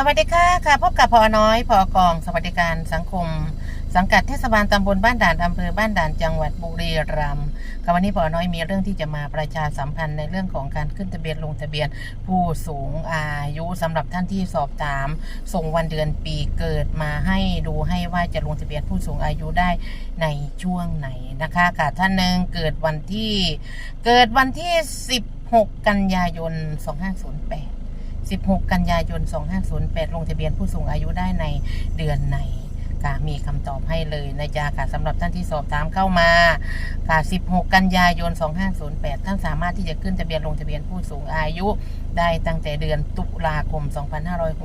สวัสดีค่ะค่ะ พบกับพอน้อยพอกอง สวัสดิการสังคม สังกัดเทศบาลตำบลบ้านด่านอำเภอบ้านด่านจังหวัดบุรีรัมย์ค่ะวันนี้พอน้อยมีเรื่องที่จะมาประชาสัมพันธ์ในเรื่องของการขึ้นทะเบียนลงทะเบียนผู้สูงอายุสำหรับท่านที่สอบถาม ส่งวันเดือนปีเกิดมาให้ดูให้ว่าจะลงทะเบียนผู้สูงอายุได้ในช่วงไหนนะคะค่ะท่านหนึ่งเกิดวันที่ เกิดวันที่ 16 กันยายน 2508 16 กันยายน 2508 ลงทะเบียนผู้สูงอายุได้ในเดือนไหนค่ะมีคำตอบให้เลยนะจ๊ะค่ะสำหรับท่านที่สอบถามเข้ามาค่ะ16 กันยายน 2508 ท่านสามารถที่จะขึ้นทะเบียนลงทะเบียนผู้สูงอายุ ได้ตั้งแต่เดือนตุลาคม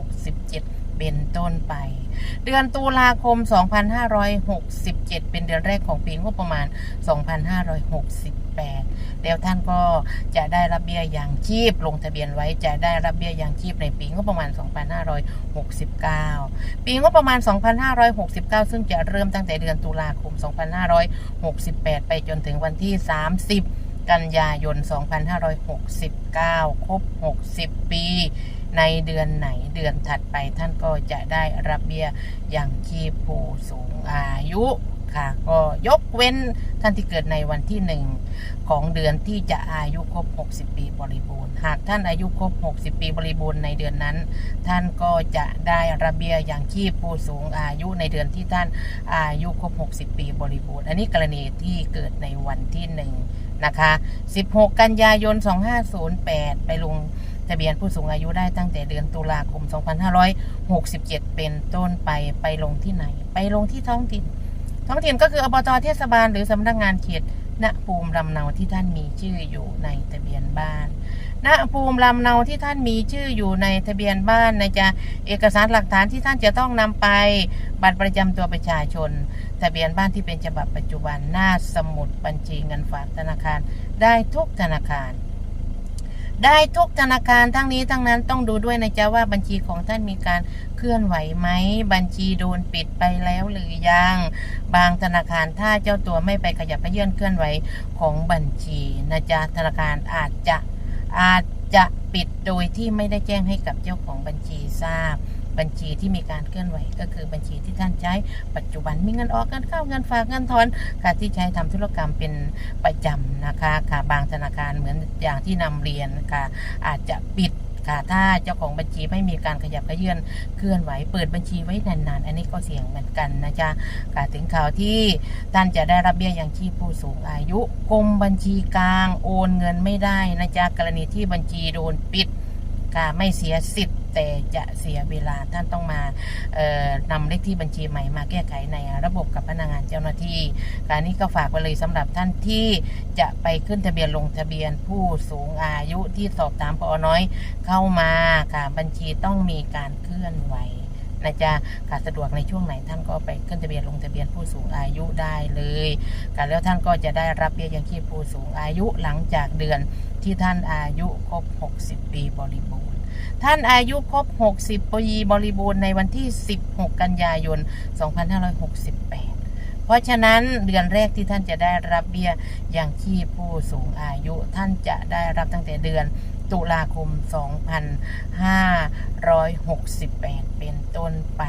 2567 เป็นต้นไป เดือนตุลาคม 2567 เป็นเดือนแรกของปีงบประมาณ 256 2568แล้วท่านก็จะได้รับเบี้ยย่างชีพลงทะเบียนไว้จะได้รับเบี้ยย่างชีพในปีงบประมาณ 2569 ปีงบประมาณ 2569 ซึ่งจะเริ่มตั้งแต่เดือนตุลาคม 2568 ไปจนถึงวันที่ 30 กันยายน 2569 ครบ 60 ปีในเดือนไหนเดือนถัดไปท่านก็จะได้รับเบี้ยอย่างชีพผู้สูงอายุ คะก็ยกเว้นท่านที่เกิดในวันที่หนึ่งของเดือนที่จะอายุครบ 60 ปีบริบูรณ์ หากท่านอายุครบ 60 ปีบริบูรณ์ในเดือนนั้น ท่านก็จะได้รับเบียอย่างชีพผู้สูงอายุในเดือนที่ท่านอายุครบ 60 ปีบริบูรณ์ อันนี้กรณีที่เกิดในวันที่หนึ่งนะคะ 16 กันยายน 2508 ไปลงทะเบียนผู้สูงอายุได้ตั้งแต่เดือนตุลาคม 2567 เป็นต้นไปไปลงที่ไหน ไปลงที่ท้องถิ่น ท้องถิ่นก็คืออบจเทศบาลหรือสำนักงานเขตณภูมิลำเนาที่ท่านมีชื่ออยู่ในทะเบียนบ้านณภูมิลำเนาที่ท่านมีชื่ออยู่ในทะเบียนบ้านนะจ๊ะเอกสารหลักฐานที่ท่านจะต้องนำไป บัตรประจำตัวประชาชน ทะเบียนบ้านที่เป็นฉบับปัจจุบันหน้าสมุดบัญชีเงินฝากธนาคาร ได้ทุกธนาคาร ได้ทุกธนาคารทั้งนี้ทั้งนั้นต้องดูด้วยนะจ๊ะว่าบัญชีของท่านมีการเคลื่อนไหวไหม บัญชีโดนปิดไปแล้วหรือยัง บางธนาคารถ้าเจ้าตัวไม่ไปขยับขยื่นเคลื่อนไหวของบัญชีนะจ๊ะธนาคารอาจจะอาจจะปิดโดยที่ไม่ได้แจ้งให้กับเจ้าของบัญชีทราบ บัญชีที่มีการเคลื่อนไหวก็คือบัญชีที่ท่านใช้ปัจจุบันมีเงินออกเงินเข้าเงินฝากเงินถอนการที่ใช้ทำธุรกรรมเป็นประจำนะคะค่ะบางธนาคารเหมือนอย่างที่นำเรียนค่ะอาจจะปิดค่ะถ้าเจ้าของบัญชีไม่มีการขยับขยื่นเคลื่อนไหว เปิดบัญชีไว้นานๆ อันนี้ก็เสี่ยงเหมือนกันนะจ๊ะค่ะถึงข่าวที่ท่านจะได้รับเบี้ยยังชีพผู้สูงอายุกรมบัญชีกลางโอนเงินไม่ได้นะจ๊ะกรณีที่บัญชีโดนปิดค่ะไม่เสียสิทธิ์ แต่จะเสียเวลาท่านต้องมานำเลขที่บัญชีใหม่มาแก้ไขในระบบกับพนักงานเจ้าหน้าที่ การนี้ก็ฝากไว้เลยสำหรับท่านที่จะไปขึ้นทะเบียนลงทะเบียนผู้สูงอายุที่สอบถามพอน้อยเข้ามาค่ะบัญชีต้องมีการเคลื่อนไหวนะจ๊ะค่ะสะดวกในช่วงไหนท่านก็ไปขึ้นทะเบียนลงทะเบียนผู้สูงอายุได้เลยค่ะแล้วท่านก็จะได้รับเบี้ยยังชีพผู้สูงอายุหลังจากเดือนที่ท่านอายุครบ 60 ปีบริบูรณ์ ท่านอายุครบ 60 ปีบริบูรณ์ในวันที่ 16 กันยายน 2568 เพราะฉะนั้นเดือนแรกที่ท่านจะได้รับเบี้ยอย่างชีพผู้สูงอายุ ท่านจะได้รับตั้งแต่เดือนตุลาคม 2568 เป็นต้นไป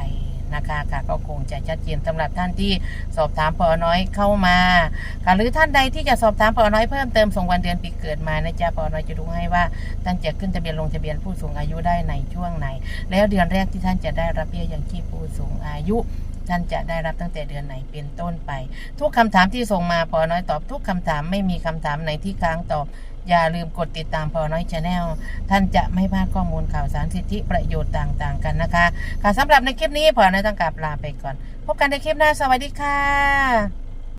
นะคะค่ะก็คงจะชัดเจนสำหรับท่านที่สอบถามพอน้อยเข้ามาค่ะหรือท่านใดที่จะสอบถามพอน้อยเพิ่มเติมส่งวันเดือนปีเกิดมานะจ๊ะพอน้อยจะดูให้ว่าท่านจะขึ้นทะเบียนลงทะเบียนผู้สูงอายุได้ในช่วงไหน แล้วเดือนแรกที่ท่านจะได้รับเบี้ยยังชีพผู้สูงอายุ ท่านจะได้รับตั้งแต่เดือนไหนเป็นต้นไป ทุกคำถามที่ส่งมาพอน้อยตอบทุกคำถามไม่มีคำถามไหนที่ค้างตอบอย่าลืมกดติดตามพอน้อยชาแนลท่านจะไม่พลาดข้อมูลข่าวสารสิทธิประโยชน์ต่างๆกันนะคะ ค่ะสำหรับในคลิปนี้พอน้อยต้องกลับลาไปก่อน พบกันในคลิปหน้าสวัสดีค่ะ